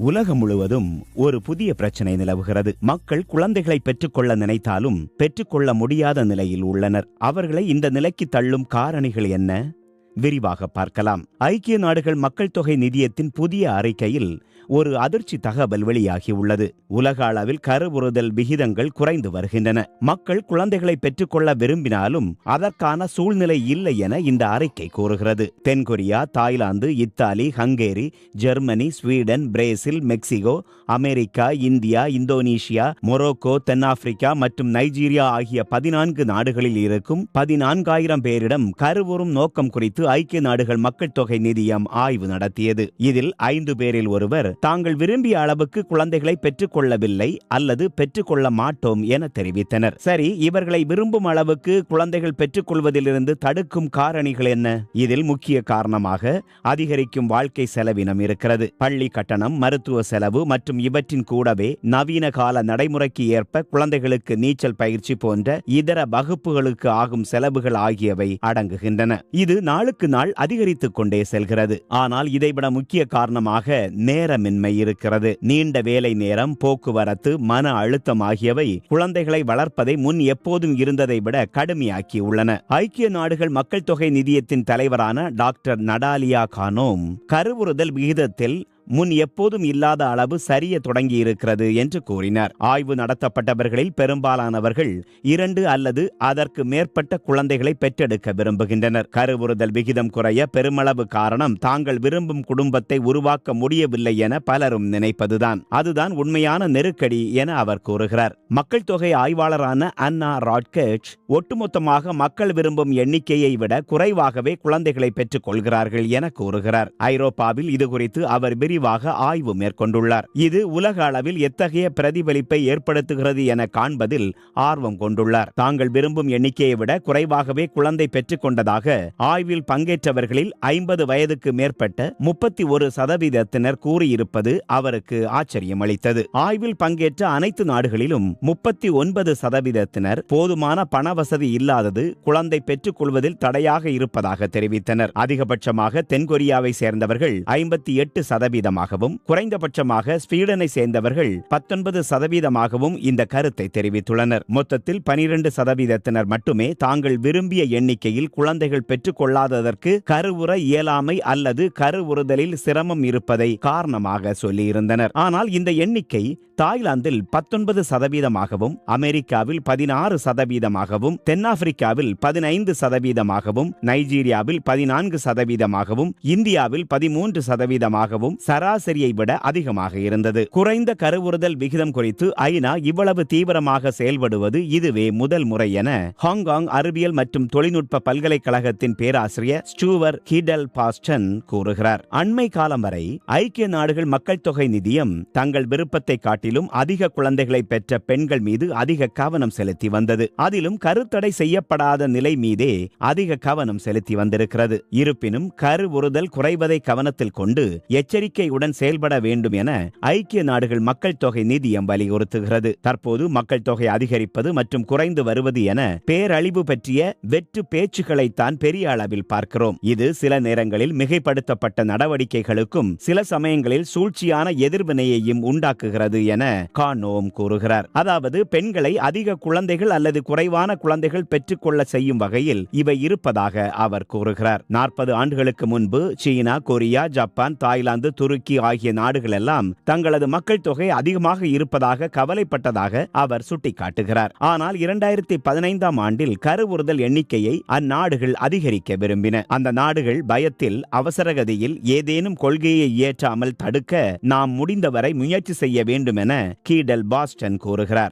உலகம் முழுவதும் ஒரு புதிய பிரச்சனை நிலவுகிறது. மக்கள் குழந்தைகளை பெற்றுக்கொள்ள நினைத்தாலும் பெற்றுக்கொள்ள முடியாத நிலையில் உள்ளனர். அவர்களை இந்த நிலைக்கு தள்ளும் காரணிகள் என்ன? விரிவாக பார்க்கலாம். ஐக்கிய நாடுகள் மக்கள் தொகை நிதியத்தின் புதிய அறிக்கையில் ஒரு அதிர்ச்சி தகவல் வெளியாகியுள்ளது உலக அளவில் கருவுறுதல் விகிதங்கள் குறைந்து வருகின்றன. மக்கள் குழந்தைகளை பெற்றுக்கொள்ள விரும்பினாலும் அதற்கான சூழ்நிலை இல்லை என இந்த அறிக்கை கூறுகிறது. தென்கொரியா Thailand Italy Hungary Germany Sweden Brazil Mexico America India Indonesia Morocco தென்னாப்பிரிக்கா மற்றும் நைஜீரியா ஆகிய பதினான்கு நாடுகளில் இருக்கும் பதினான்காயிரம் பேரிடம் கருவுறும் நோக்கம் குறித்து ஐக்கிய நாடுகள் மக்கள் தொகை நிதியம் ஆய்வு நடத்தியது. இதில் ஐந்து பேரில் ஒருவர் தாங்கள் விரும்பிய அளவுக்கு குழந்தைகளை பெற்றுக் கொள்ளவில்லை அல்லது பெற்றுக்கொள்ள மாட்டோம் என தெரிவித்தனர். சரி இவர்களை விரும்பும் அளவுக்கு குழந்தைகள் பெற்றுக்கொள்வதிலிருந்து தடுக்கும் காரணிகள் என்ன? இதில் முக்கிய காரணமாக அதிகரிக்கும் வாழ்க்கை செலவினம் இருக்கிறது. பள்ளி கட்டணம் மருத்துவ செலவு மற்றும் இவற்றின் கூடவே நவீன கால நடைமுறைக்கு ஏற்ப குழந்தைகளுக்கு நீச்சல் பயிற்சி போன்ற இதர வகுப்புகளுக்கு ஆகும் செலவுகள் ஆகியவை அடங்குகின்றன. இது நாளுக்கு நாள் அதிகரித்துக் கொண்டே செல்கிறது. ஆனால் இதைவிட முக்கிய காரணமாக நேரமின்மை இருக்கிறது. நீண்ட வேலை நேரம் போக்குவரத்து மன அழுத்தம் ஆகியவை குழந்தைகளை வளர்ப்பதை முன் எப்போதும் இருந்ததை விட கடுமையாக்கி உள்ளன. ஐக்கிய நாடுகள் மக்கள் தொகை நிதியத்தின் தலைவரான டாக்டர் நடாலியா கானோம் கருவுறுதல் விகிதத்தில் முன் எப்போதும் இல்லாத அளவு சரிய தொடங்கியிருக்கிறது என்று கூறினார். ஆய்வு நடத்தப்பட்டவர்களில் பெரும்பாலானவர்கள் இரண்டு அல்லது அதற்கு மேற்பட்ட குழந்தைகளை பெற்றெடுக்க விரும்புகின்றனர். கருவுறுதல் விகிதம் குறைய பெருமளவு காரணம் தாங்கள் விரும்பும் குடும்பத்தை உருவாக்க முடியவில்லை என பலரும் நினைப்பதுதான். அதுதான் உண்மையான நெருக்கடி என அவர் கூறுகிறார். மக்கள் தொகை ஆய்வாளரான அன்னா ராட்கெட் ஒட்டுமொத்தமாக மக்கள் விரும்பும் எண்ணிக்கையை விட குறைவாகவே குழந்தைகளை பெற்றுக் கொள்கிறார்கள் என கூறுகிறார். ஐரோப்பாவில் இது குறித்து அவர் விரிவாக ஆய்வு மேற்கொண்டுள்ளார். இது உலக அளவில் எத்தகைய பிரதிபலிப்பை ஏற்படுத்துகிறது என காண்பதில் ஆர்வம் கொண்டுள்ளார். தாங்கள் விரும்பும் எண்ணிக்கையை விட குறைவாகவே குழந்தை பெற்றுக் கொண்டதாக ஆய்வில் பங்கேற்றவர்களில் ஐம்பது வயதுக்கு மேற்பட்ட முப்பத்தி ஒரு சதவீதத்தினர் கூறியிருப்பது அவருக்கு ஆச்சரியம் அளித்தது ஆய்வில் பங்கேற்ற அனைத்து நாடுகளிலும் முப்பத்தி ஒன்பது சதவீதத்தினர் போதுமான பண வசதி இல்லாதது குழந்தை பெற்றுக் கொள்வதில் தடையாக இருப்பதாக தெரிவித்தனர். அதிகபட்சமாக தென்கொரியாவை சேர்ந்தவர்கள் ஐம்பத்தி எட்டு சதவீதம் சதவீதமாகவும் குறைந்தபட்சமாக ஸ்வீடனை சேர்ந்தவர்கள் பத்தொன்பது சதவீதமாகவும் இந்த கருத்தை தெரிவித்துள்ளனர். மொத்தத்தில் பனிரெண்டு சதவீதத்தினர் மட்டுமே தாங்கள் விரும்பிய எண்ணிக்கையில் குழந்தைகள் பெற்றுக் கொள்ளாததற்கு கருவுற இயலாமை அல்லது கருவுறுதலில் சிரமம் இருப்பதை காரணமாக சொல்லியிருந்தனர். ஆனால் இந்த எண்ணிக்கை தாய்லாந்தில் பத்தொன்பது சதவீதமாகவும் அமெரிக்காவில் பதினாறு சதவீதமாகவும் தென்னாப்பிரிக்காவில் பதினைந்து சதவீதமாகவும் நைஜீரியாவில் பதினான்கு சதவீதமாகவும் இந்தியாவில் பதிமூன்று சதவீதமாகவும் சராசரியை விட அதிகமாக இருந்தது. குறைந்த கருவுறுதல் விகிதம் குறித்து ஐநா இவ்வளவு தீவிரமாக செயல்படுவது இதுவே முதல் முறை என ஹாங்காங் அறிவியல் மற்றும் தொழில்நுட்ப பல்கலைக்கழகத்தின் பேராசிரியர் ஸ்டூவர் ஹிடல் பாஸ்டன் கூறுகிறார். அண்மை காலம் வரை ஐக்கிய நாடுகள் மக்கள் தொகை நிதியம் தங்கள் விருப்பத்தை காட்டிலும் அதிக குழந்தைகளை பெற்ற பெண்கள் மீது அதிக கவனம் செலுத்தி வந்தது. அதிலும் கருத்தடை செய்யப்படாத நிலை மீதே அதிக கவனம் செலுத்தி வந்திருக்கிறது. இருப்பினும் கருவுறுதல் குறைவதை கவனத்தில் கொண்டு எச்சரிக்கை நம்பிக்கையுடன் செயல்பட வேண்டும் என ஐக்கிய நாடுகள் மக்கள் தொகை நிதியம் வலியுறுத்துகிறது. தற்போது மக்கள் தொகை அதிகரிப்பது மற்றும் குறைந்து வருவது என பேரழிவு பற்றிய வெற்று பேச்சுக்களைத்தான் பெரிய அளவில் பார்க்கிறோம். இது சில நேரங்களில் மிகைப்படுத்தப்பட்ட நடவடிக்கைகளுக்கும் சில சமயங்களில் சூழ்ச்சியான எதிர்வினையையும் உண்டாக்குகிறது என கானோம் கூறுகிறார். அதாவது பெண்களை அதிக குழந்தைகள் அல்லது குறைவான குழந்தைகள் பெற்றுக்கொள்ள செய்யும் வகையில் இவை இருப்பதாக அவர் கூறுகிறார். நாற்பது ஆண்டுகளுக்கு முன்பு சீனா கொரியா ஜப்பான் தாய்லாந்து துருக்கி ஆகிய நாடுகள் எல்லாம் தங்களது மக்கள் தொகை அதிகமாக இருப்பதாக கவலைப்பட்டதாக அவர் சுட்டிக்காட்டுகிறார். ஆனால் இரண்டாயிரத்தி பதினைந்தாம் ஆண்டில் கருவுறுதல் எண்ணிக்கையை அந்நாடுகள் அதிகரிக்க விரும்பின. அந்த நாடுகள் பயத்தில் அவசரகதியில் ஏதேனும் கொள்கையை இயற்றாமல் தடுக்க நாம் முடிந்தவரை முயற்சி செய்ய வேண்டும் என கீடல் பாஸ்டன் கூறுகிறார்.